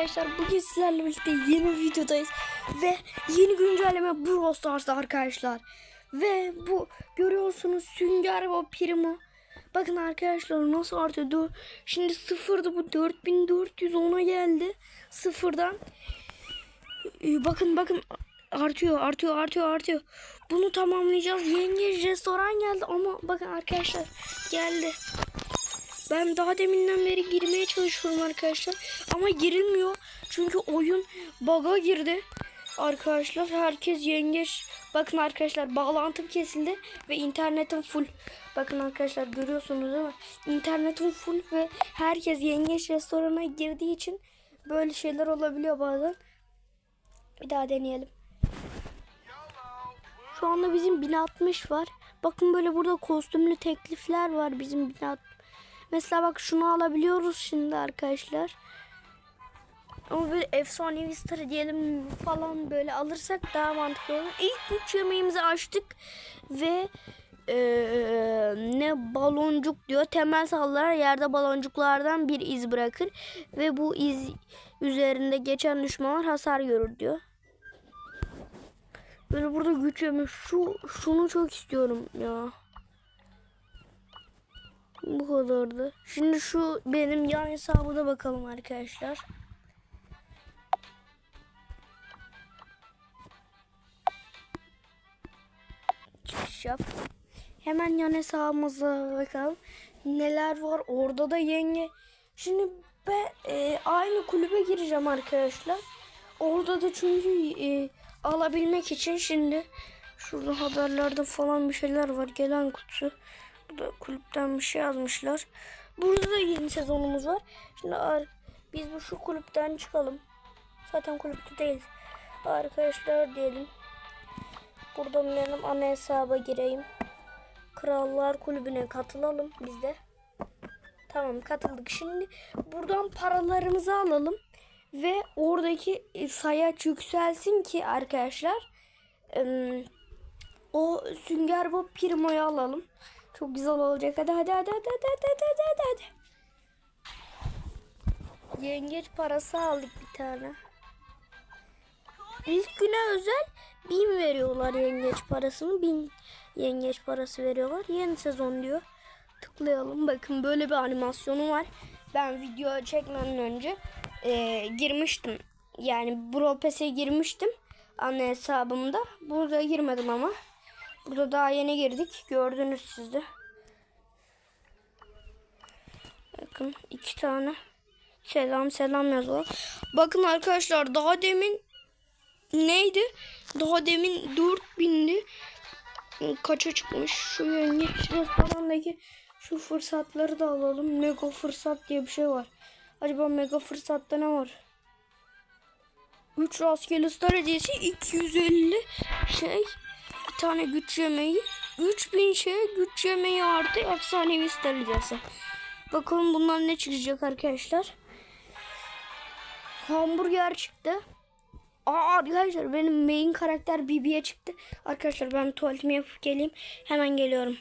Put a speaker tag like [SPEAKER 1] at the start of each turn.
[SPEAKER 1] arkadaşlar bugün sizlerle birlikte yeni videodayız. Ve yeni güncelleme Brawl Stars'ta arkadaşlar. Ve bu görüyorsunuz Sünger ve Primo. Bakın arkadaşlar nasıl artıyor. Şimdi sıfırdı bu. 4410'a geldi. Sıfırdan. Ee, bakın bakın. Artıyor artıyor artıyor artıyor. Bunu tamamlayacağız. Yengeç restoran geldi ama bakın arkadaşlar geldi ben daha deminden beri girmeye çalışıyorum arkadaşlar. Ama girilmiyor. Çünkü oyun bug'a girdi. Arkadaşlar herkes yengeç. Bakın arkadaşlar bağlantım kesildi ve internetim full. Bakın arkadaşlar görüyorsunuz mi? İnternetim full ve herkes yengeç restorana girdiği için böyle şeyler olabiliyor bazen. Bir daha deneyelim. Şu anda bizim 1060 var. Bakın böyle burada kostümlü teklifler var bizim 1060. Mesela bak şunu alabiliyoruz şimdi arkadaşlar. Ama böyle efsanevi star diyelim falan böyle alırsak daha mantıklı olur. İlk üç yemeğimizi açtık ve eee, ne baloncuk diyor. Temel saldırılar yerde baloncuklardan bir iz bırakır ve bu iz üzerinde geçen düşmanlar hasar görür diyor. Böyle burada güç yemeği şu şunu çok istiyorum ya. Bu kadardı. Şimdi şu benim yan hesabına bakalım arkadaşlar. Çıkış yap. Hemen yan hesabımıza bakalım. Neler var? Orada da yenge. Şimdi ben e, aynı kulübe gireceğim arkadaşlar. Orada da çünkü e, alabilmek için şimdi şurada haberlerde falan bir şeyler var. Gelen kutusu. Burada kulüpten bir şey yazmışlar. Burada da yeni sezonumuz var. Şimdi biz bu şu kulüpten çıkalım. Zaten kulüpte değil. Arkadaşlar diyelim. Buradan benim ana hesaba gireyim. Krallar Kulübü'ne katılalım biz de. Tamam katıldık. Şimdi buradan paralarımızı alalım. Ve oradaki e, sayaç yükselsin ki arkadaşlar. o Sünger Bob Primo'yu alalım. Çok güzel olacak. Hadi hadi hadi hadi hadi hadi hadi hadi hadi. Yengeç parası aldık bir tane. İlk güne özel bin veriyorlar yengeç parasını. Bin yengeç parası veriyorlar. Yeni sezon diyor. Tıklayalım. Bakın böyle bir animasyonu var. Ben video çekmeden önce e, girmiştim. Yani Brawl Pass'e girmiştim. Anne hesabımda. Burada girmedim ama. Burada daha yeni girdik. Gördünüz siz de. Bakın iki tane. Selam selam yazıyor. Bakın arkadaşlar daha demin neydi? Daha demin 4000'di. Kaça çıkmış? Şu yengeç restorandaki şu fırsatları da alalım. Mega fırsat diye bir şey var. Acaba mega fırsatta ne var? 3 rastgele star hediyesi 250 şey tane güç yemeği 3000 şey güç yemeği artı efsanevi hediyesi. Bakalım bunlar ne çıkacak arkadaşlar. Hamburger çıktı. Aa arkadaşlar benim main karakter Bibi'ye çıktı. Arkadaşlar ben tuvaletimi yapıp geleyim. Hemen geliyorum.